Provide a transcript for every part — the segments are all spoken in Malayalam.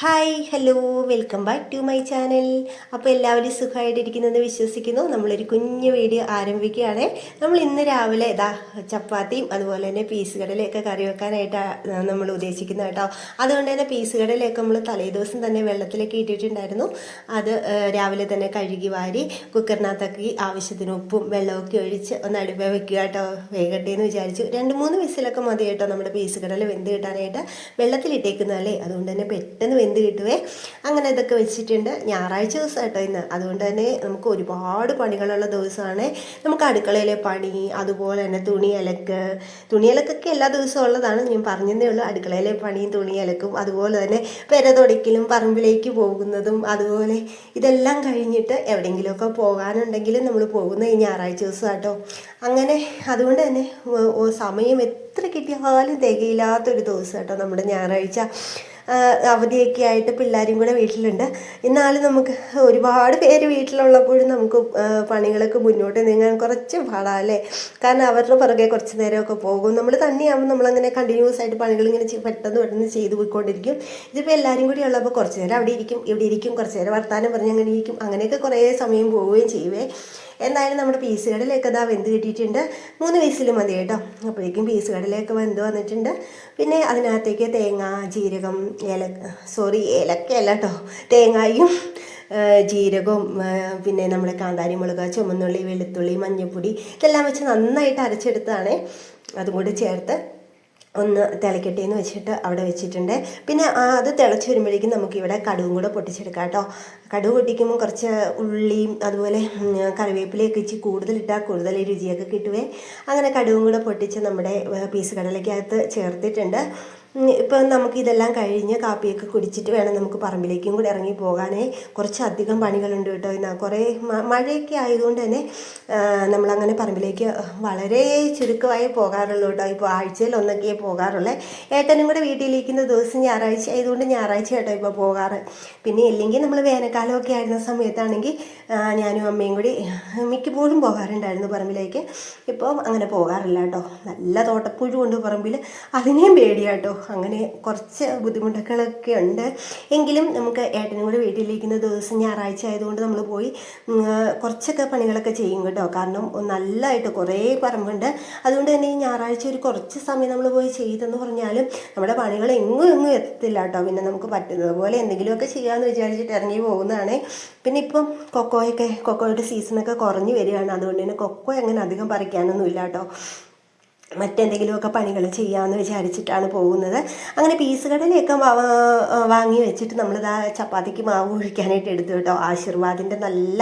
Hi hello welcome back to my channel അപ്പോൾ എല്ലാവരും സുഖമായിട്ടിരിക്കുന്നെന്ന് വിശ്വസിക്കുന്നു. നമ്മളൊരു കുഞ്ഞു വീഡിയോ ആരംഭിക്കുകയാണ്. നമ്മൾ ഇന്ന് രാവിലെ ഇതാ ചപ്പാത്തിയും അതുപോലെ തന്നെ പീസ് കടലയൊക്കെ കറി വെക്കാനായിട്ടാണ് നമ്മൾ ഉദ്ദേശിക്കുന്നത് കേട്ടോ. അതുകൊണ്ട് തന്നെ പീസ് കടലയൊക്കെ നമ്മൾ തലേദിവസം തന്നെ വെള്ളത്തിലേക്ക് ഇട്ടിട്ടുണ്ടായിരുന്നു. അത് രാവിലെ തന്നെ കഴുകി വാരി കുക്കറിനകത്തൊക്കെ ആവശ്യത്തിന് ഉപ്പും വെള്ളമൊക്കെ ഒഴിച്ച് ഒന്ന് അടുപ്പ വെക്കുക കേട്ടോ. വേഗട്ടെ എന്ന് വിചാരിച്ചു. രണ്ട് മൂന്ന് വിസിലൊക്കെ മതി കേട്ടോ നമ്മുടെ പീസ് കടല വെന്ത് കിട്ടാനായിട്ട്. വെള്ളത്തിലിട്ടേക്കുന്നതല്ലേ? അതുകൊണ്ട് തന്നെ പെട്ടെന്ന് വെന്ത് കിട്ടുവേ? അങ്ങനെ ഇതൊക്കെ വെച്ചിട്ടുണ്ട്. ഞായറാഴ്ച ദിവസം കേട്ടോ ഇന്ന്. അതുകൊണ്ട് തന്നെ നമുക്ക് ഒരുപാട് പണികളുള്ള ദിവസമാണ്. നമുക്ക് അടുക്കളയിലെ പണി അതുപോലെ തന്നെ തുണി അലക്ക് തുണി അലക്കൊക്കെ എല്ലാ ദിവസവും ഉള്ളതാണ്. ഞാൻ പറഞ്ഞതേ ഉള്ളൂ. അടുക്കളയിലെ പണിയും തുണി അലക്കും അതുപോലെ തന്നെ പെര തുടയ്ക്കലും പറമ്പിലേക്ക് പോകുന്നതും അതുപോലെ ഇതെല്ലാം കഴിഞ്ഞിട്ട് എവിടെയെങ്കിലുമൊക്കെ പോകാനുണ്ടെങ്കിൽ നമ്മൾ പോകുന്ന ഈ ഞായറാഴ്ച ദിവസം കേട്ടോ അങ്ങനെ അതുകൊണ്ട് തന്നെ സമയം എത്ര കിട്ടിയാലും തികയില്ലാത്തൊരു ദിവസം കേട്ടോ നമ്മുടെ ഞായറാഴ്ച. അവധിയൊക്കെ ആയിട്ട് പിള്ളേരും കൂടെ വീട്ടിലുണ്ട്. എന്നാലും നമുക്ക് ഒരുപാട് പേര് വീട്ടിലുള്ളപ്പോഴും നമുക്ക് പണികളൊക്കെ മുന്നോട്ട് നീങ്ങാൻ കുറച്ച് പാടാല്ലേ? കാരണം അവരുടെ പുറകെ കുറച്ച് നേരമൊക്കെ പോകും. നമ്മൾ തന്നെയാകുമ്പോൾ നമ്മളങ്ങനെ കണ്ടിന്യൂസ് ആയിട്ട് പണികൾ ഇങ്ങനെ പെട്ടെന്ന് പെട്ടെന്ന് ചെയ്ത് പോയിക്കൊണ്ടിരിക്കും. ഇതിപ്പോൾ എല്ലാവരും കൂടി ഉള്ളപ്പോൾ കുറച്ച് നേരം അവിടെ ഇരിക്കും ഇവിടെ ഇരിക്കും കുറച്ച് നേരം വർത്താനം പറഞ്ഞ് അങ്ങനെ ഇരിക്കും. അങ്ങനെയൊക്കെ കുറേ സമയം പോവുകയും ചെയ്യുവേ. എന്തായാലും നമ്മുടെ പീസ് കടലേക്ക് ഇതാ വെന്ത് കിട്ടിയിട്ടുണ്ട്. മൂന്ന് പീസിൽ മതി കേട്ടോ. അപ്പോഴേക്കും പീസ് കടലേക്ക് വെന്ത് വന്നിട്ടുണ്ട്. പിന്നെ അതിനകത്തേക്ക് തേങ്ങ ജീരകം ഏല സോറി ഏലക്കയല്ല കേട്ടോ. തേങ്ങയും ജീരകവും പിന്നെ നമ്മുടെ കാന്താരി മുളക് ചുമന്നുള്ളി വെളുത്തുള്ളി മഞ്ഞൾപ്പൊടി ഇതെല്ലാം വെച്ച് നന്നായിട്ട് അരച്ചെടുത്താണ് അതും ചേർത്ത് ഒന്ന് തിളക്കട്ടെ എന്ന് വെച്ചിട്ട് അവിടെ വെച്ചിട്ടുണ്ട്. പിന്നെ അത് തിളച്ച് വരുമ്പോഴേക്കും നമുക്കിവിടെ കടുവും കൂടെ പൊട്ടിച്ചെടുക്കാം കേട്ടോ. കടുവ് പൊട്ടിക്കുമ്പോൾ കുറച്ച് ഉള്ളിയും അതുപോലെ കറിവേപ്പിലയൊക്കെ ഇച്ചിരി കൂടുതലിട്ടാൽ കൂടുതൽ രുചിയൊക്കെ കിട്ടുവേ. അങ്ങനെ കടുവും കൂടെ പൊട്ടിച്ച് നമ്മുടെ പീസ് കടലയ്ക്കകത്ത് ചേർത്തിട്ടുണ്ട്. ഇപ്പം നമുക്ക് ഇതെല്ലാം കഴിഞ്ഞ് കാപ്പിയൊക്കെ കുടിച്ചിട്ട് വേണം നമുക്ക് പറമ്പിലേക്കും കൂടി ഇറങ്ങി പോകാനേ. കുറച്ചധികം പണികളുണ്ട് കേട്ടോ. എന്നാൽ കുറേ മഴയൊക്കെ ആയതുകൊണ്ട് തന്നെ നമ്മളങ്ങനെ പറമ്പിലേക്ക് വളരെ ചുരുക്കമായി പോകാറുള്ളൂ കേട്ടോ. ഇപ്പോൾ ആഴ്ചയിൽ ഒന്നൊക്കെ പോകാറുള്ളേ. ഏട്ടനും കൂടെ വീട്ടിലിരിക്കുന്ന ദിവസം ഞായറാഴ്ച ആയതുകൊണ്ട് ഞായറാഴ്ച കേട്ടോ ഇപ്പോൾ പോകാറ്. പിന്നെ ഇല്ലെങ്കിൽ നമ്മൾ വേനൽക്കാലമൊക്കെ ആയിരുന്ന സമയത്താണെങ്കിൽ ഞാനും അമ്മയും കൂടി മിക്കപ്പോഴും പോകാറുണ്ടായിരുന്നു പറമ്പിലേക്ക്. ഇപ്പോൾ അങ്ങനെ പോകാറില്ല കേട്ടോ. നല്ല തോട്ടപ്പുഴു കൊണ്ട് പറമ്പിൽ. അതിനെയും പേടിയാട്ടോ അങ്ങനെ കുറച്ച് ബുദ്ധിമുട്ടുകളൊക്കെ ഉണ്ട്. എങ്കിലും നമുക്ക് ഏട്ടനും കൂടെ വീട്ടിലിരിക്കുന്ന ദിവസം ഞായറാഴ്ച ആയതുകൊണ്ട് നമ്മൾ പോയി കുറച്ചൊക്കെ പണികളൊക്കെ ചെയ്യും കേട്ടോ. കാരണം നല്ലതായിട്ട് കുറേ പറമ്പുണ്ട്. അതുകൊണ്ട് തന്നെ ഈ ഞായറാഴ്ച ഒരു കുറച്ച് സമയം നമ്മൾ പോയി ചെയ്തെന്ന് പറഞ്ഞാലും നമ്മുടെ പണികൾ എങ്ങും എങ്ങും എത്തില്ല കേട്ടോ. പിന്നെ നമുക്ക് പറ്റുന്നത് പോലെ എന്തെങ്കിലുമൊക്കെ ചെയ്യാമെന്ന് വിചാരിച്ചിട്ട് ഇറങ്ങി പോകുന്നതാണ്. പിന്നെ ഇപ്പം കൊക്കോയൊക്കെ കൊക്കോയുടെ സീസണൊക്കെ കുറഞ്ഞു വരികയാണ്. അതുകൊണ്ട് തന്നെ കൊക്കോ അങ്ങനെ അധികം പറിക്കാനൊന്നുമില്ല കേട്ടോ. മറ്റെന്തെങ്കിലുമൊക്കെ പണികൾ ചെയ്യാമെന്ന് വിചാരിച്ചിട്ടാണ് പോകുന്നത്. അങ്ങനെ പീസ് കടലയൊക്കെ വാങ്ങി വെച്ചിട്ട് നമ്മളിതാ ചപ്പാത്തിക്ക് മാവ് ഒഴിക്കാനായിട്ട് എടുത്തു കേട്ടോ. ആശീർവാദിന്റെ നല്ല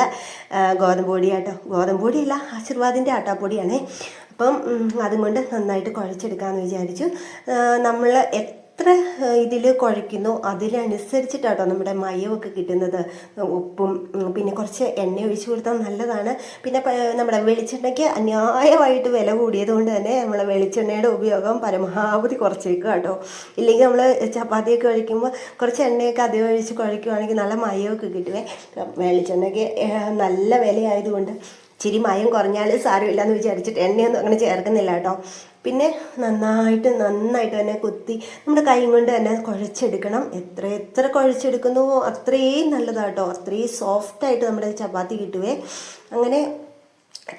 ഗോതമ്പ് പൊടിയാട്ടോ ഗോതമ്പ് പൊടിയല്ല ആശീർവാദിന്റെ ആട്ടാപ്പൊടിയാണേ അപ്പം അതും കൊണ്ട് നന്നായിട്ട് കുഴച്ചെടുക്കാമെന്ന് വിചാരിച്ചു. നമ്മൾ എത്ര ഇതിൽ കുഴയ്ക്കുന്നു? അതിനനുസരിച്ചിട്ടാട്ടോ നമ്മുടെ മയമൊക്കെ കിട്ടുന്നത്. ഉപ്പും പിന്നെ കുറച്ച് എണ്ണ ഒഴിച്ചു കൊടുത്താൽ നല്ലതാണ്. പിന്നെ നമ്മുടെ വെളിച്ചെണ്ണയ്ക്ക് അന്യായമായിട്ട് വില കൂടിയത് കൊണ്ട് തന്നെ നമ്മളെ വെളിച്ചെണ്ണയുടെ ഉപയോഗം പരമാവധി കുറച്ചേക്കുക കേട്ടോ ഇല്ലെങ്കിൽ നമ്മൾ ചപ്പാത്തിയൊക്കെ കഴിക്കുമ്പോൾ കുറച്ച് എണ്ണയൊക്കെ അധികം ഒഴിച്ച് കുഴയ്ക്കുവാണെങ്കിൽ നല്ല മയമൊക്കെ കിട്ടുവേ. വെളിച്ചെണ്ണയ്ക്ക് നല്ല വിലയായതുകൊണ്ട് ഇച്ചിരി മയം കുറഞ്ഞാൽ സാരമില്ല എന്ന് വിചാരിച്ചിട്ട് എണ്ണയൊന്നും അങ്ങനെ ചേർക്കുന്നില്ല കേട്ടോ. പിന്നെ നന്നായിട്ട് നന്നായിട്ട് തന്നെ കുത്തി നമ്മുടെ കൈ കൊണ്ട് തന്നെ കുഴച്ചെടുക്കണം. എത്ര എത്ര കുഴച്ചെടുക്കുന്നുവോ അത്രയും നല്ലതാട്ടോ അത്രയും സോഫ്റ്റായിട്ട് നമ്മുടെ ചപ്പാത്തി കിട്ടുവേ. അങ്ങനെ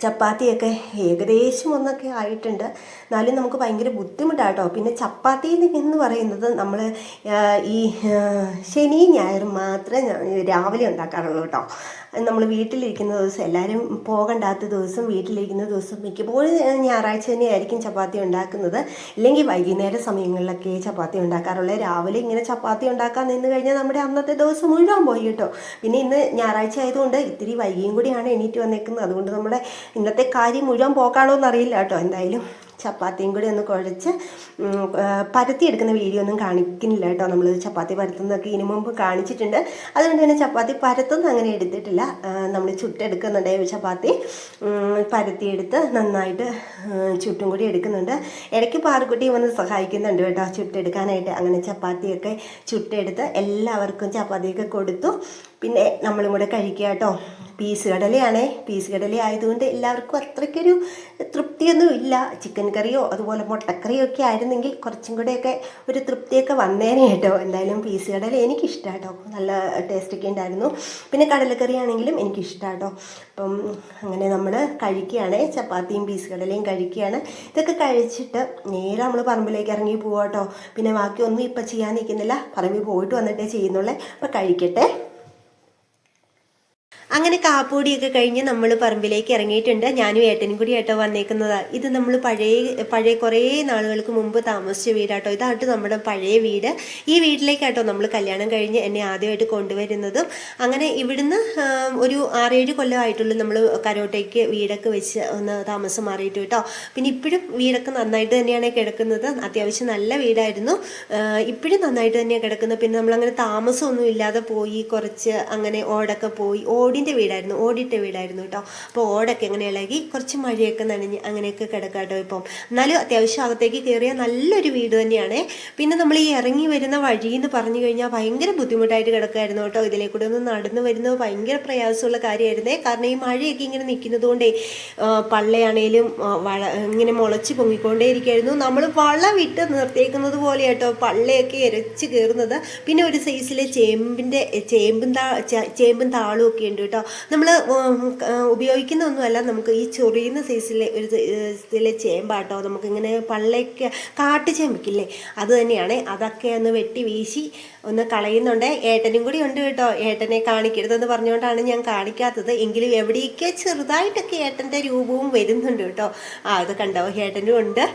ചപ്പാത്തിയൊക്കെ ഏകദേശം ഒന്നൊക്കെ ആയിട്ടുണ്ട്. എന്നാലും നമുക്ക് ഭയങ്കര ബുദ്ധിമുട്ടാട്ടോ പിന്നെ ചപ്പാത്തി എന്ന് പറയുന്നത് നമ്മൾ ഈ ശനി ഞായറും മാത്രമേ രാവിലെ ഉണ്ടാക്കാറുള്ളൂ കേട്ടോ. നമ്മൾ വീട്ടിലിരിക്കുന്ന ദിവസം എല്ലാവരും പോകണ്ടാത്ത ദിവസം വീട്ടിലിരിക്കുന്ന ദിവസം മിക്കപ്പോഴും ഞായറാഴ്ച തന്നെയായിരിക്കും ചപ്പാത്തി ഉണ്ടാക്കുന്നത്. ഇല്ലെങ്കിൽ വൈകുന്നേര സമയങ്ങളിലൊക്കെ ചപ്പാത്തി ഉണ്ടാക്കാറുള്ളത് രാവിലെ ഇങ്ങനെ ചപ്പാത്തി ഉണ്ടാക്കാൻ നിന്ന് കഴിഞ്ഞാൽ നമ്മുടെ അന്നത്തെ ദിവസം മുഴുവൻ പോയി കേട്ടോ. പിന്നെ ഇന്ന് ഞായറാഴ്ച ആയതുകൊണ്ട് ഇത്തിരി വൈകിയും കൂടിയാണ് എണീറ്റ് വന്നേക്കുന്നത്. അതുകൊണ്ട് നമ്മുടെ ഇന്നത്തെ കാര്യം മുഴുവൻ പോക്കാണോ എന്നറിയില്ല കേട്ടോ. എന്തായാലും ചപ്പാത്തിയും കൂടി ഒന്ന് കുഴച്ച് പരത്തിയെടുക്കുന്ന വീഡിയോ ഒന്നും കാണിക്കുന്നില്ല കേട്ടോ. നമ്മൾ ചപ്പാത്തി പരത്തുന്നതൊക്കെ ഇതിനു മുമ്പ് കാണിച്ചിട്ടുണ്ട്. അതുകൊണ്ട് തന്നെ ചപ്പാത്തി പരത്തൊന്നും അങ്ങനെ എടുത്തിട്ടില്ല. നമ്മൾ ചുട്ടെടുക്കുന്നുണ്ട് ചപ്പാത്തി. പരത്തിയെടുത്ത് നന്നായിട്ട് ചുട്ടും കൂടി എടുക്കുന്നുണ്ട്. ഇടയ്ക്ക് പാറക്കുട്ടി വന്ന് സഹായിക്കുന്നുണ്ട് കേട്ടോ ചുട്ടെടുക്കാനായിട്ട്. അങ്ങനെ ചപ്പാത്തിയൊക്കെ ചുട്ടെടുത്ത് എല്ലാവർക്കും ചപ്പാത്തിയൊക്കെ കൊടുത്തു. പിന്നെ നമ്മളും കൂടെ കഴിക്കുക കേട്ടോ. പീസ് കടലയാണ്. പീസ് കടല ആയതുകൊണ്ട് എല്ലാവർക്കും അത്രയ്ക്കൊരു തൃപ്തിയൊന്നും ഇല്ല. ചിക്കൻ കറിയോ അതുപോലെ മുട്ടക്കറിയോ ഒക്കെ ആയിരുന്നെങ്കിൽ കുറച്ചും കൂടെയൊക്കെ ഒരു തൃപ്തിയൊക്കെ വന്നേനെ കേട്ടോ. എന്തായാലും പീസ് കടല എനിക്കിഷ്ടം കേട്ടോ. നല്ല ടേസ്റ്റൊക്കെ ഉണ്ടായിരുന്നു. പിന്നെ കടലക്കറി ആണെങ്കിലും എനിക്കിഷ്ടം കേട്ടോ. അപ്പം അങ്ങനെ നമ്മൾ കഴിക്കുകയാണ്. ചപ്പാത്തിയും പീസ് കടലയും കഴിക്കുകയാണ്. ഇതൊക്കെ കഴിച്ചിട്ട് നേരെ നമ്മൾ പറമ്പിലേക്ക് ഇറങ്ങി പോവാം കേട്ടോ. പിന്നെ ബാക്കിയൊന്നും ഇപ്പം ചെയ്യാൻ നിൽക്കുന്നില്ല. പറമ്പിൽ പോയിട്ട് വന്നിട്ടേ ചെയ്യുന്നുള്ളേ. അപ്പം കഴിക്കട്ടെ. അങ്ങനെ കാപ്പൂടിയൊക്കെ കഴിഞ്ഞ് നമ്മൾ പറമ്പിലേക്ക് ഇറങ്ങിയിട്ടുണ്ട്. ഞാനും ഏട്ടനും കൂടി ഏട്ടോ വന്നേക്കുന്നതാ. ഇത് നമ്മൾ പഴയ പഴയ കുറേ നാളുകൾക്ക് മുമ്പ് താമസിച്ച വീടാട്ടോ. ഇതാട്ടോ നമ്മുടെ പഴയ വീട്. ഈ വീട്ടിലേക്കാട്ടോ നമ്മൾ കല്യാണം കഴിഞ്ഞ് എന്നെ ആദ്യമായിട്ട് കൊണ്ടുവരുന്നതും. അങ്ങനെ ഇവിടുന്ന് ഒരു ആറേഴ് കൊല്ലമായിട്ടുള്ളൂ നമ്മൾ കരോട്ടയ്ക്ക് വീടൊക്കെ വെച്ച് ഒന്ന് താമസം മാറിയിട്ട് കേട്ടോ. പിന്നെ ഇപ്പോഴും വീടൊക്കെ നന്നായിട്ട് തന്നെയാണ് കിടക്കുന്നത്. അത്യാവശ്യം നല്ല വീടായിരുന്നു. ഇപ്പോഴും നന്നായിട്ട് തന്നെയാണ് കിടക്കുന്നത്. പിന്നെ നമ്മളങ്ങനെ താമസമൊന്നും ഇല്ലാതെ പോയി കുറച്ച് അങ്ങനെ ഓടൊക്കെ പോയി. ഓടിന്റെ വീടായിരുന്നു ഓടിട്ട വീടായിരുന്നു കേട്ടോ. അപ്പോൾ ഓടൊക്കെ എങ്ങനെ ഇളകി കുറച്ച് മഴയൊക്കെ നനഞ്ഞ് അങ്ങനെയൊക്കെ കിടക്കാം കേട്ടോ ഇപ്പം. എന്നാലും അത്യാവശ്യം അകത്തേക്ക് കയറിയ നല്ലൊരു വീട് തന്നെയാണ്. പിന്നെ നമ്മൾ ഈ ഇറങ്ങി വരുന്ന വഴി എന്ന് പറഞ്ഞു കഴിഞ്ഞാൽ ഭയങ്കര ബുദ്ധിമുട്ടായിട്ട് കിടക്കുമായിരുന്നു കേട്ടോ. ഇതിലെ കൂടെ ഒന്ന് നടന്നു വരുന്നത് ഭയങ്കര പ്രയാസമുള്ള കാര്യമായിരുന്നേ കാരണം ഈ മഴയൊക്കെ ഇങ്ങനെ നിൽക്കുന്നത് കൊണ്ടേ ആ, പള്ളയാണേലും വള ഇങ്ങനെ മുളച്ച് പൊങ്ങിക്കൊണ്ടേ ഇരിക്കുമായിരുന്നു നമ്മൾ വള വിട്ട് നിർത്തിയേക്കുന്നത് പോലെ കേട്ടോ പള്ളയൊക്കെ ഇരച്ച് കയറുന്നത് പിന്നെ ഒരു സൈസിലെ ചേമ്പിന്റെ ചേമ്പും താ ചേമ്പും താളും ഒക്കെ ഉണ്ട് നമ്മൾ ഉപയോഗിക്കുന്ന ഒന്നുമല്ല നമുക്ക് ഈ ചൊറിയുന്ന സൈസിലെ ഒരു ഇതിലെ ചേമ്പാട്ടോ നമുക്കിങ്ങനെ പള്ളയൊക്കെ കാട്ടുചേമ്പിക്കില്ലേ അത് തന്നെയാണ്. അതൊക്കെ ഒന്ന് വെട്ടി വീശി ഒന്ന് കളയുന്നുണ്ട്. ഏട്ടനും കൂടി ഉണ്ട് കേട്ടോ. ഏട്ടനെ കാണിക്കരുതെന്ന് പറഞ്ഞുകൊണ്ടാണ് ഞാൻ കാണിക്കാത്തത്. എങ്കിലും എവിടെയൊക്കെ ചെറുതായിട്ടൊക്കെ ഏട്ടന്റെ രൂപവും വരുന്നുണ്ട് കേട്ടോ. ആ അത് കണ്ടോ? ഏട്ടനും ഉണ്ട്.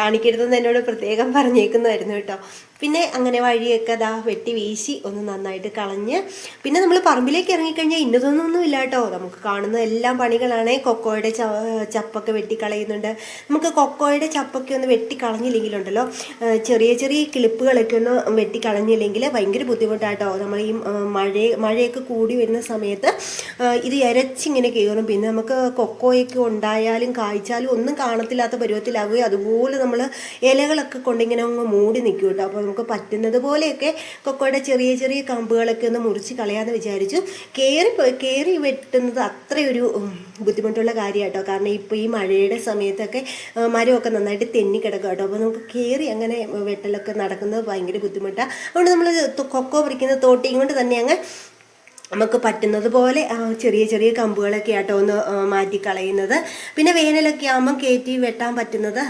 കാണിക്കരുതെന്ന് എന്നോട് പ്രത്യേകം പറഞ്ഞേക്കുന്നതായിരുന്നു കേട്ടോ. പിന്നെ അങ്ങനെ വഴിയൊക്കെ അതാ വെട്ടി വീശി ഒന്ന് നന്നായിട്ട് കളഞ്ഞ് പിന്നെ നമ്മൾ പറമ്പിലേക്ക് ഇറങ്ങിക്കഴിഞ്ഞാൽ ഇന്നതൊന്നും ഇല്ല കേട്ടോ നമുക്ക് കാണുന്ന എല്ലാ പണികളാണ്. കൊക്കോയുടെ ചപ്പൊക്കെ വെട്ടിക്കളയുന്നുണ്ട് നമുക്ക് കൊക്കോയുടെ ചപ്പൊക്കെ ഒന്ന് വെട്ടിക്കളഞ്ഞില്ലെങ്കിലുണ്ടല്ലോ ചെറിയ ചെറിയ കിളിപ്പുകളൊക്കെ ഒന്ന് വെട്ടിക്കളഞ്ഞില്ലെങ്കിൽ ഭയങ്കര ബുദ്ധിമുട്ടാട്ടോ. നമ്മൾ ഈ മഴ മഴയൊക്കെ കൂടി വരുന്ന സമയത്ത് ഇത് ഇരച്ചിങ്ങനെ കയറും. പിന്നെ നമുക്ക് കൊക്കോയൊക്കെ ഉണ്ടായാലും കായ്ച്ചാലും ഒന്നും കാണത്തില്ലാത്ത പരുവത്തിലാവുകയും അതുപോലെ നമ്മൾ ഇലകളൊക്കെ കൊണ്ടിങ്ങനെ അങ്ങ് മൂടി നിൽക്കും കേട്ടോ. അപ്പോൾ നമുക്ക് പറ്റുന്നത് പോലെയൊക്കെ കൊക്കോയുടെ ചെറിയ ചെറിയ കമ്പുകളൊക്കെ ഒന്ന് മുറിച്ച് കളയാന്ന് വിചാരിച്ചു. കയറി കയറി വെട്ടുന്നത് അത്രയൊരു ബുദ്ധിമുട്ടുള്ള ബുദ്ധിമുട്ടുള്ള കാര്യമാട്ടോ കാരണം ഇപ്പോൾ ഈ മഴയുടെ സമയത്തൊക്കെ മരമൊക്കെ നന്നായിട്ട് തെന്നി കിടക്കും കേട്ടോ. അപ്പോൾ നമുക്ക് കയറി അങ്ങനെ വെട്ടലൊക്കെ നടക്കുന്നത് ഭയങ്കര ബുദ്ധിമുട്ടാണ് അതുകൊണ്ട് നമ്മൾ കൊക്കോ പറിക്കുന്ന തോട്ടിയും കൊണ്ട് തന്നെ അങ്ങ് നമുക്ക് പറ്റുന്നത് പോലെ ചെറിയ ചെറിയ കമ്പുകളൊക്കെ ആട്ടോ ഒന്ന് മാറ്റിക്കളയുന്നത്. മാറ്റി കളയുന്നത് പിന്നെ വേനലൊക്കെ ആകുമ്പം കയറ്റി വെട്ടാൻ പറ്റുന്നത്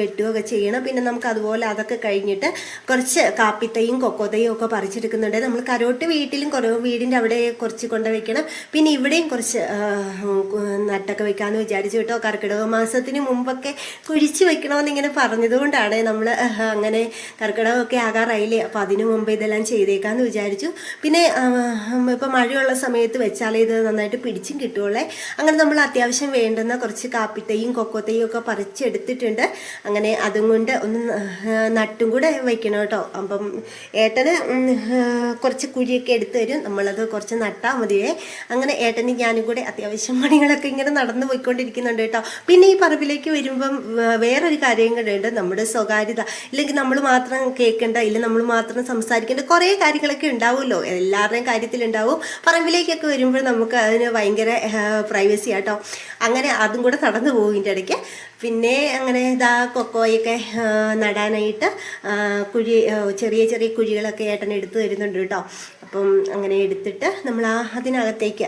വെട്ടുകയൊക്കെ ചെയ്യണം. പിന്നെ നമുക്ക് അതുപോലെ അതൊക്കെ കഴിഞ്ഞിട്ട് കുറച്ച് കാപ്പിത്തയും കൊക്കോത്തയും ഒക്കെ പറിച്ചെടുക്കുന്നുണ്ട്. നമ്മൾ കരോട്ട് വീട്ടിലും കുറേ വീടിന്റെ അവിടെ കുറച്ച് കൊണ്ട് വെക്കണം. പിന്നെ ഇവിടെയും കുറച്ച് നട്ടൊക്കെ വെക്കാമെന്ന് വിചാരിച്ചു കേട്ടോ. കർക്കിടക മാസത്തിന് മുമ്പൊക്കെ കുഴിച്ച് വെക്കണമെന്ന് ഇങ്ങനെ പറഞ്ഞതുകൊണ്ടാണ് നമ്മൾ അങ്ങനെ കർക്കിടകമൊക്കെ ആകാറായില്ലേ. അപ്പോൾ അതിനു മുമ്പ് ഇതെല്ലാം ചെയ്തേക്കാമെന്ന് വിചാരിച്ചു. പിന്നെ ഇപ്പം മഴയുള്ള സമയത്ത് വെച്ചാലേ ഇത് നന്നായിട്ട് പിടിച്ചും കിട്ടുകയുള്ളേ അങ്ങനെ നമ്മൾ അത്യാവശ്യം വേണ്ടുന്ന കുറച്ച് കാപ്പിത്തൈയും കൊക്കോത്തൈയും ഒക്കെ പറിച്ചെടുത്തിട്ടുണ്ട്. അങ്ങനെ അതും കൊണ്ട് ഒന്ന് നട്ടും കൂടെ വെക്കണം കേട്ടോ. അപ്പം ഏട്ടന് കുറച്ച് കുഴിയൊക്കെ എടുത്തു തരും. നമ്മളത് കുറച്ച് നട്ടാൽ മതിയേ അങ്ങനെ ഏട്ടനും ഞാനും കൂടെ അത്യാവശ്യം പണികളൊക്കെ ഇങ്ങനെ നടന്നു പോയിക്കൊണ്ടിരിക്കുന്നുണ്ട് കേട്ടോ. പിന്നെ ഈ പറമ്പിലേക്ക് വരുമ്പം വേറൊരു കാര്യം കൂടെ ഉണ്ട്. നമ്മുടെ സ്വകാര്യത. ഇല്ലെങ്കിൽ നമ്മൾ മാത്രം കേൾക്കേണ്ട ഇല്ലെങ്കിൽ നമ്മൾ മാത്രം സംസാരിക്കേണ്ട കുറേ കാര്യങ്ങളൊക്കെ ഉണ്ടാവുമല്ലോ. എല്ലാവരുടെയും കാര്യത്തിലുണ്ടാവും. പറമ്പിലേക്കൊക്കെ വരുമ്പോൾ നമുക്ക് അതിന് ഭയങ്കര പ്രൈവസി ആട്ടോ. അങ്ങനെ അതും കൂടെ നടന്നു പോകും ഇതിന്റെ ഇടയ്ക്ക്. പിന്നെ അങ്ങനെ ഇതാ കൊക്കോയൊക്കെ നടാനായിട്ട് കുഴി ചെറിയ ചെറിയ കുഴികളൊക്കെ ഏട്ടൻ എടുത്തു തരുന്നുണ്ട് കേട്ടോ. അപ്പം അങ്ങനെ എടുത്തിട്ട് നമ്മൾ ആ അതിനകത്തേക്ക്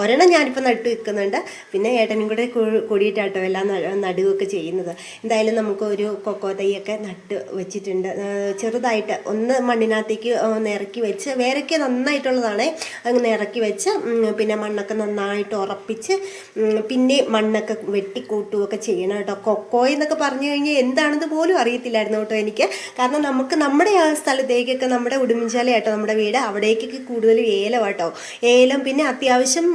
ഒരെണ്ണം ഞാനിപ്പോൾ നട്ടു വെക്കുന്നുണ്ട്. പിന്നെ ഏട്ടനും കൂടെ കൂടിയിട്ടാട്ടോ എല്ലാം നടുവൊക്കെ ചെയ്യുന്നത്. എന്തായാലും നമുക്ക് ഒരു കൊക്കോ തൈയൊക്കെ നട്ട് വെച്ചിട്ടുണ്ട്. ചെറുതായിട്ട് ഒന്ന് മണ്ണിനകത്തേക്ക് ഒന്ന് ഇറക്കി വെച്ച് വേരൊക്കെ നന്നായിട്ടുള്ളതാണ് അങ്ങനെ ഇറക്കി വെച്ച് പിന്നെ മണ്ണൊക്കെ നന്നായിട്ട് ഉറപ്പിച്ച് പിന്നെ മണ്ണൊക്കെ വെട്ടിക്കൂട്ടുകയൊക്കെ ചെയ്യണം കേട്ടോ. കൊക്കോ എന്നൊക്കെ പറഞ്ഞു കഴിഞ്ഞാൽ എന്താണെന്ന് പോലും അറിയത്തില്ലായിരുന്നു കേട്ടോ എനിക്ക്. കാരണം നമുക്ക് നമ്മുടെ ആ സ്ഥലത്തേക്കൊക്കെ നമ്മുടെ ഉടുമ്പൻചാല കേട്ടോ നമ്മുടെ വീട് അവിടേക്കൊക്കെ കൂടുതലും ഏലം കേട്ടോ ഏലം പിന്നെ അത്യാവശ്യം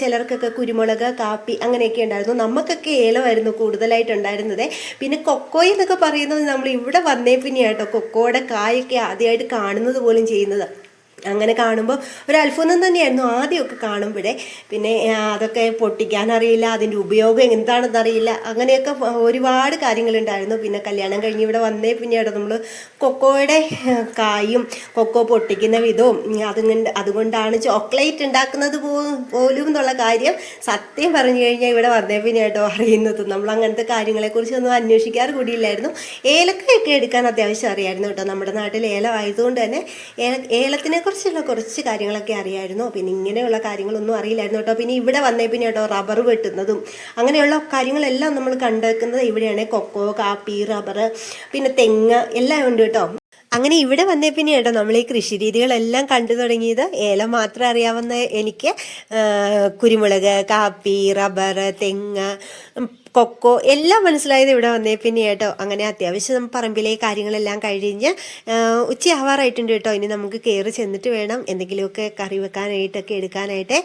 ചിലർക്കൊക്കെ കുരുമുളക് കാപ്പി അങ്ങനെയൊക്കെ ഉണ്ടായിരുന്നു. നമുക്കൊക്കെ ഏലമായിരുന്നു കൂടുതലായിട്ടുണ്ടായിരുന്നത്. പിന്നെ കൊക്കോയ് എന്നൊക്കെ പറയുന്നത് നമ്മൾ ഇവിടെ വന്നേ പിന്നെയാട്ടോ. കൊക്കോയുടെ കായൊക്കെ ആദ്യമായിട്ട് കാണുന്നത് പോലും ചെയ്യുന്നത്. അങ്ങനെ കാണുമ്പോൾ ഒരു അത്ഭുതം തന്നെയായിരുന്നു ആദ്യമൊക്കെ കാണുമ്പോഴേ. പിന്നെ അതൊക്കെ പൊട്ടിക്കാൻ അറിയില്ല അതിന്റെ ഉപയോഗം എന്താണെന്ന് അറിയില്ല അങ്ങനെയൊക്കെ ഒരുപാട് കാര്യങ്ങളുണ്ടായിരുന്നു. പിന്നെ കല്യാണം കഴിഞ്ഞ് ഇവിടെ വന്നേ പിന്നീട് നമ്മൾ കൊക്കോയുടെ കായും കൊക്കോ പൊട്ടിക്കുന്ന വിധവും അതുകൊണ്ട് അതുകൊണ്ടാണ് ചോക്ലേറ്റ് ഉണ്ടാക്കുന്നത് പോലും എന്നുള്ള കാര്യം സത്യം പറഞ്ഞു കഴിഞ്ഞാൽ ഇവിടെ വന്നേ പിന്നെ കേട്ടോ അറിയുന്നത്. നമ്മൾ അങ്ങനത്തെ കാര്യങ്ങളെക്കുറിച്ചൊന്നും അന്വേഷിക്കാറ് കൂടിയില്ലായിരുന്നു. ഏലക്കയൊക്കെ എടുക്കാൻ അത്യാവശ്യം അറിയായിരുന്നു കേട്ടോ. നമ്മുടെ നാട്ടിൽ ഏലം ആയതുകൊണ്ട് തന്നെ ഏല കുറിച്ചുള്ള കുറച്ച് കാര്യങ്ങളൊക്കെ അറിയായിരുന്നു. പിന്നെ ഇങ്ങനെയുള്ള കാര്യങ്ങളൊന്നും അറിയില്ലായിരുന്നു കേട്ടോ. പിന്നെ ഇവിടെ വന്നേ പിന്നെ കേട്ടോ റബ്ബർ വെട്ടുന്നതും അങ്ങനെയുള്ള കാര്യങ്ങളെല്ലാം നമ്മൾ കണ്ടേക്കുന്നത് ഇവിടെയാണ്. കൊക്കോ കാപ്പി റബ്ബർ പിന്നെ തെങ്ങ് എല്ലാം ഉണ്ട് കേട്ടോ. അങ്ങനെ ഇവിടെ വന്നേ പിന്നെ കേട്ടോ നമ്മൾ ഈ കൃഷി രീതികളെല്ലാം കണ്ടു തുടങ്ങിയത്. ഏലം മാത്രം അറിയാവുന്ന എനിക്ക് കുരുമുളക് കാപ്പി റബ്ബർ തെങ്ങ് കൊക്കോ എല്ലാം മനസ്സിലായത് ഇവിടെ വന്നേ. പിന്നെ കേട്ടോ അങ്ങനെ അത്യാവശ്യം പറമ്പിലെ കാര്യങ്ങളെല്ലാം കഴിഞ്ഞ് ഉച്ചയാവാറായിട്ടുണ്ട് കേട്ടോ. ഇനി നമുക്ക് കയറി ചെന്നിട്ട് വേണം എന്തെങ്കിലുമൊക്കെ കറി വെക്കാനായിട്ടൊക്കെ എടുക്കാനായിട്ട്.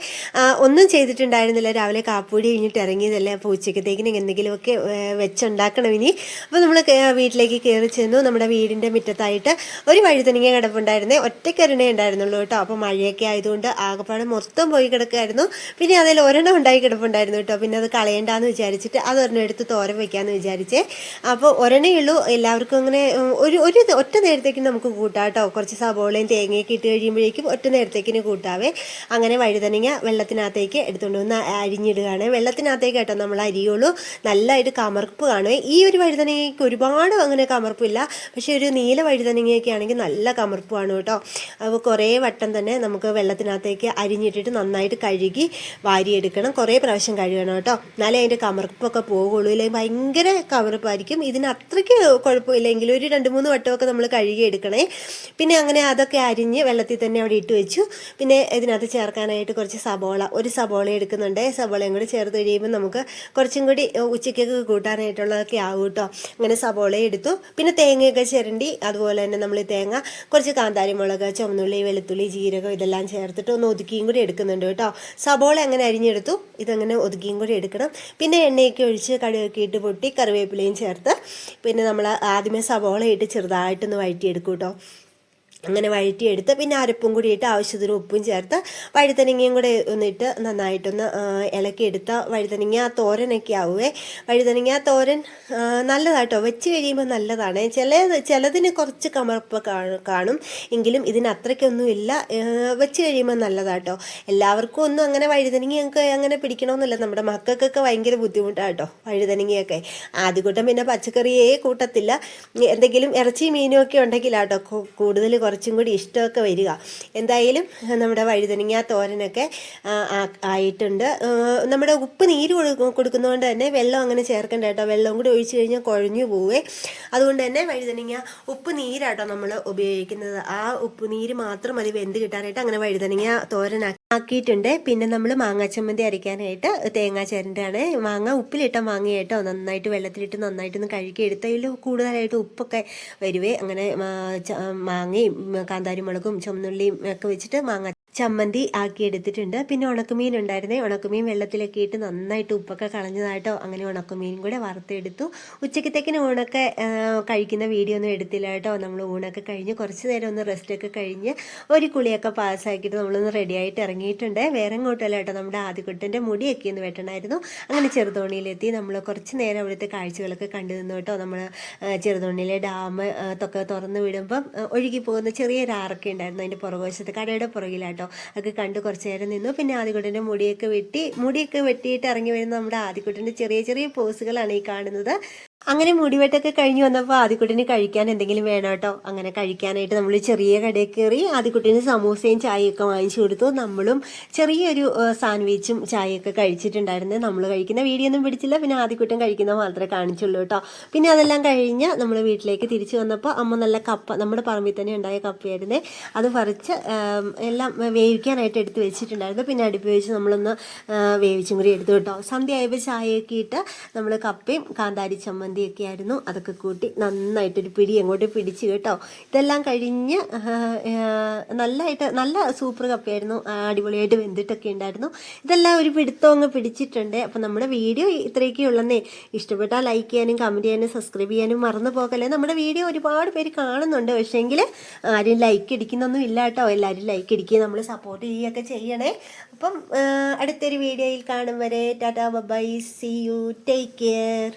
ഒന്നും ചെയ്തിട്ടുണ്ടായിരുന്നില്ല. രാവിലെ കാപ്പൂടി കഴിഞ്ഞിട്ട് ഇറങ്ങിയതല്ലേ. അപ്പോൾ ഉച്ചക്കത്തേക്കിന് എന്തെങ്കിലുമൊക്കെ വെച്ചുണ്ടാക്കണം ഇനി. അപ്പോൾ നമ്മൾ വീട്ടിലേക്ക് കയറി ചെന്നു. നമ്മുടെ വീടിന്റെ മുറ്റത്തായിട്ട് ഒരു വഴുതനങ്ങ കിടപ്പുണ്ടായിരുന്നേ. ഒറ്റക്കൊരെണ്ണേ ഉണ്ടായിരുന്നുള്ളൂ കേട്ടോ. അപ്പോൾ മഴയൊക്കെ ആയതുകൊണ്ട് ആകപ്പാടെ മൊത്തം പോയി കിടക്കുമായിരുന്നു പിന്നെ അതിൽ ഒരെണ്ണം ഉണ്ടായി കിടപ്പുണ്ടായിരുന്നു കേട്ടോ. പിന്നെ അത് കളയണ്ടാന്ന് വിചാരിച്ചിട്ട് അത് ഒരെണ്ണം എടുത്ത് തോരൻ വെക്കാമെന്ന് വിചാരിച്ചേ. അപ്പോൾ ഒരെണ്ണേ ഉള്ളൂ. എല്ലാവർക്കും അങ്ങനെ ഒരു ഒരു ഒറ്റ നേരത്തേക്ക് നമുക്ക് കൂട്ടാം കേട്ടോ. കുറച്ച് സവോളയും തേങ്ങയൊക്കെ ഇട്ട് കഴിയുമ്പോഴേക്കും ഒറ്റ നേരത്തേക്കിന് കൂട്ടാവേ. അങ്ങനെ വഴുതനങ്ങ വെള്ളത്തിനകത്തേക്ക് എടുത്തുകൊണ്ട് വന്ന് അരിഞ്ഞിടുകയാണ്. വെള്ളത്തിനകത്തേക്ക് കേട്ടോ നമ്മൾ അരിയുള്ളൂ. നല്ലതായിട്ട് കമർപ്പ് കാണുവേ. ഈ ഒരു വഴുതനങ്ങയ്ക്ക് ഒരുപാട് അങ്ങനെ കമർപ്പില്ല. പക്ഷേ ഒരു നീല വഴുതനങ്ങയൊക്കെ ആണെങ്കിൽ നല്ല കമർപ്പാണ് കേട്ടോ. അപ്പോൾ കുറേ വട്ടം തന്നെ നമുക്ക് വെള്ളത്തിനകത്തേക്ക് അരിഞ്ഞിട്ടിട്ട് നന്നായിട്ട് കഴുകി വാരിയെടുക്കണം. കുറേ പ്രാവശ്യം കഴുകണം കേട്ടോ. എന്നാലേ അതിന്റെ കമർപ്പൊക്കെ പോകുള്ളൂ. ഇല്ലെങ്കിൽ ഭയങ്കര കവറപ്പായിരിക്കും. ഇതിന് അത്രയ്ക്ക് കുഴപ്പമില്ലെങ്കിൽ ഒരു രണ്ട് മൂന്ന് വട്ടമൊക്കെ നമ്മൾ കഴുകി എടുക്കണേ. പിന്നെ അങ്ങനെ അതൊക്കെ അരിഞ്ഞ് വെള്ളത്തിൽ തന്നെ അവിടെ ഇട്ട് വെച്ചു. പിന്നെ ഇതിനകത്ത് ചേർക്കാനായിട്ട് കുറച്ച് സബോള ഒരു സബോള എടുക്കുന്നുണ്ട്. സബോളയും കൂടി ചേർത്ത് കഴിയുമ്പോൾ നമുക്ക് കുറച്ചും കൂടി ഉച്ചയ്ക്കൊക്കെ കൂട്ടാനായിട്ടുള്ളതൊക്കെ ആവും കേട്ടോ. അങ്ങനെ സബോള എടുത്തു. പിന്നെ തേങ്ങയൊക്കെ ചിരണ്ടി അതുപോലെ തന്നെ നമ്മൾ തേങ്ങ കുറച്ച് കാന്താരി മുളക് ചുമന്നുള്ളി വെളുത്തുള്ളി ജീരകം ഇതെല്ലാം ചേർത്തിട്ട് ഒന്ന് ഒതുക്കിയും കൂടി എടുക്കുന്നുണ്ട് കേട്ടോ. സബോള അങ്ങനെ അരിഞ്ഞെടുത്തു. ഇതങ്ങനെ ഒതുക്കിയും കൂടി എടുക്കണം. പിന്നെ എണ്ണയൊക്കെ ഒഴിച്ച് കടുകൊക്കെ ഇട്ട് പൊട്ടി കറിവേപ്പിലയും ചേർത്ത് പിന്നെ നമ്മൾ ആദ്യമേ സവോളയിട്ട് ചെറുതായിട്ടൊന്ന് വഴറ്റിയെടുക്കും കേട്ടോ അങ്ങനെ വഴറ്റിയെടുത്ത് പിന്നെ അരപ്പും കൂടി ഇട്ട് ആവശ്യത്തിന് ഉപ്പും ചേർത്ത് വഴുതനങ്ങയും കൂടെ ഒന്നിട്ട് നന്നായിട്ടൊന്ന് ആ, ഇളക്കിയെടുത്ത വഴുതനങ്ങ തോരനൊക്കെ ആവുമേ വഴുതനങ്ങ തോരൻ നല്ലതാട്ടോ. വെച്ച് കഴിയുമ്പോൾ നല്ലതാണ്. ചില ചിലതിന് കുറച്ച് കമർപ്പ് കാണും. എങ്കിലും ഇതിന് അത്രയ്ക്കൊന്നും ഇല്ല. ആ, വെച്ച് കഴിയുമ്പോൾ നല്ലതാട്ടോ. എല്ലാവർക്കും ഒന്നും അങ്ങനെ വഴുതനങ്ങയൊക്കെ അങ്ങനെ പിടിക്കണമെന്നില്ല നമ്മുടെ മക്കൾക്കൊക്കെ ഭയങ്കര ബുദ്ധിമുട്ടാട്ടോ വഴുതനങ്ങയൊക്കെ. ആദ്യകൂട്ടം പിന്നെ പച്ചക്കറിയേ കൂട്ടത്തില്ല. എന്തെങ്കിലും ഇറച്ചി മീനും ഒക്കെ ഉണ്ടെങ്കിലാട്ടോ കൂടുതൽ കൂടി ഇഷ്ടമൊക്കെ വരിക. എന്തായാലും നമ്മുടെ വഴുതനങ്ങ തോരനൊക്കെ ആയിട്ടുണ്ട്. നമ്മുടെ ഉപ്പ് നീര് കൊടു- കൊടുക്കുന്നതുകൊണ്ട് തന്നെ വെള്ളം അങ്ങനെ ചേർക്കണ്ട കേട്ടോ. വെള്ളം കൂടി ഒഴിച്ചു കഴിഞ്ഞാൽ കുഴഞ്ഞു പോവേ. അതുകൊണ്ട് തന്നെ വഴുതനങ്ങ ഉപ്പ് നീരാട്ടോ നമ്മൾ ഉപയോഗിക്കുന്നത്. ആ ഉപ്പ് നീര് മാത്രം മതി. വെന്ത് കിട്ടാനായിട്ട് അങ്ങനെ വഴുതനങ്ങ തോരനാക്കി ആക്കിയിട്ടുണ്ട്. പിന്നെ നമ്മൾ മാങ്ങാ ചമ്മന്തി അരയ്ക്കാനായിട്ട് തേങ്ങ ചേരണ്ടാണ് മാങ്ങ ഉപ്പിലിട്ട മാങ്ങ കേട്ടോ. നന്നായിട്ട് വെള്ളത്തിലിട്ട് നന്നായിട്ടൊന്ന് കഴുകി എടുത്തതിൽ കൂടുതലായിട്ട് ഉപ്പൊക്കെ വരുവേ. അങ്ങനെ മാങ്ങയും കാന്താരിമുളകും കാന്താരി മുളകും ചുമന്നുള്ളിയും ഒക്കെ വെച്ചിട്ട് മാങ്ങ ചമ്മന്തി ആക്കി എടുത്തിട്ടുണ്ട് പിന്നെ ഉണക്കമീൻ ഉണ്ടായിരുന്നേ. ഉണക്കമീൻ വെള്ളത്തിലൊക്കെ ഇട്ട് നന്നായിട്ട് ഉപ്പൊക്കെ കളഞ്ഞതായിട്ടോ അങ്ങനെ ഉണക്കമീൻ കൂടെ വറുത്തെടുത്തു. ഉച്ചക്കത്തേക്കിന് ഊണൊക്കെ കഴിക്കുന്ന വീഡിയോ ഒന്നും എടുത്തില്ല കേട്ടോ നമ്മൾ ഊണൊക്കെ കഴിഞ്ഞ് കുറച്ച് നേരം ഒന്ന് റെസ്റ്റ് ഒക്കെ കഴിഞ്ഞ് ഒരു കുളിയൊക്കെ പാസ്സാക്കിയിട്ട് നമ്മളൊന്ന് റെഡി ആയിട്ട് ഇറങ്ങിയിട്ടുണ്ട്. വേറെ എങ്ങോട്ടല്ല കേട്ടോ നമ്മുടെ ആദ്യക്കുട്ടന്റെ മുടിയൊക്കെ ഒന്ന് വെട്ടണമായിരുന്നു. അങ്ങനെ ചെറുതോണിയിലെത്തി. നമ്മൾ കുറച്ച് നേരം അവിടുത്തെ കാഴ്ചകളൊക്കെ കണ്ടു നിന്നു കേട്ടോ. നമ്മൾ ചെറുതോണിയിലെ ഡാം തൊക്കെ തുറന്ന് വിടുമ്പം ഒഴുകി പോകുന്ന ചെറിയൊരു ആറൊക്കെ ഉണ്ടായിരുന്നു. അതിന്റെ പുറകുവശത്ത് കടയുടെ പുറകിലാട്ടോ അതൊക്കെ കണ്ട് കുറച്ച് നേരം നിന്നു. പിന്നെ ആദ്യക്കുട്ടന്റെ മുടിയൊക്കെ വെട്ടി മുടിയൊക്കെ വെട്ടിയിട്ട് ഇറങ്ങി വരുന്ന നമ്മുടെ ആദ്യക്കുട്ടന്റെ ചെറിയ ചെറിയ പോസുകളാണ് ഈ കാണുന്നത്. അങ്ങനെ മുടിവെട്ടൊക്കെ കഴിഞ്ഞ് വന്നപ്പോൾ ആദ്യക്കുട്ടിന് കഴിക്കാൻ എന്തെങ്കിലും വേണം കേട്ടോ അങ്ങനെ കഴിക്കാനായിട്ട് നമ്മൾ ചെറിയ കടയിൽ കയറി ആദ്യക്കുട്ടിന് സമൂസയും ചായയൊക്കെ വാങ്ങിച്ചു കൊടുത്തു. നമ്മളും ചെറിയൊരു സാൻഡ്വിച്ചും ചായയൊക്കെ കഴിച്ചിട്ടുണ്ടായിരുന്നു. നമ്മൾ കഴിക്കുന്ന വീഡിയോ ഒന്നും പിടിച്ചില്ല. പിന്നെ ആദ്യക്കുട്ടൻ കഴിക്കുന്ന മാത്രമേ കാണിച്ചുള്ളൂ കേട്ടോ പിന്നെ അതെല്ലാം കഴിഞ്ഞ് നമ്മൾ വീട്ടിലേക്ക് തിരിച്ചു വന്നപ്പോൾ അമ്മ നല്ല കപ്പ നമ്മുടെ പറമ്പിൽ തന്നെ ഉണ്ടായ കപ്പയായിരുന്നേ. അത് പറിച്ച് എല്ലാം വേവിക്കാനായിട്ട് എടുത്ത് വെച്ചിട്ടുണ്ടായിരുന്നു. പിന്നെ അടുപ്പ് വെച്ച് നമ്മളൊന്ന് വേവിച്ചും കൂടി എടുത്തു കേട്ടോ സന്ധ്യ ആയപ്പോൾ ചായയൊക്കെ ഇട്ട് നമ്മൾ കപ്പയും കാന്താരി ചമ്മന്തി ചമ്മന്തിയൊക്കെ ആയിരുന്നു. അതൊക്കെ കൂട്ടി നന്നായിട്ടൊരു പിടി അങ്ങോട്ട് പിടിച്ച് കേട്ടോ. ഇതെല്ലാം കഴിഞ്ഞ് നല്ലതായിട്ട് നല്ല സൂപ്പർ കപ്പയായിരുന്നു. അടിപൊളിയായിട്ട് വെന്തിട്ടൊക്കെ ഉണ്ടായിരുന്നു. ഇതെല്ലാം ഒരു പിടുത്തം അങ്ങ് പിടിച്ചിട്ടുണ്ട്. അപ്പം നമ്മുടെ വീഡിയോ ഇത്രയൊക്കെ ഉള്ളന്നേ. ഇഷ്ടപ്പെട്ടാൽ ലൈക്ക് ചെയ്യാനും കമന്റ് ചെയ്യാനും സബ്സ്ക്രൈബ് ചെയ്യാനും മറന്നു പോകല്ലേ. നമ്മുടെ വീഡിയോ ഒരുപാട് പേര് കാണുന്നുണ്ട്. പക്ഷേങ്കിൽ ആരും ലൈക്ക് ഇടിക്കുന്നൊന്നും ഇല്ല കേട്ടോ. എല്ലാവരും ലൈക്ക് അടിക്കുക നമ്മൾ സപ്പോർട്ട് ചെയ്യുകയൊക്കെ ചെയ്യണേ. അപ്പം അടുത്തൊരു വീഡിയോയിൽ കാണും വരെ. Tata bye see you take care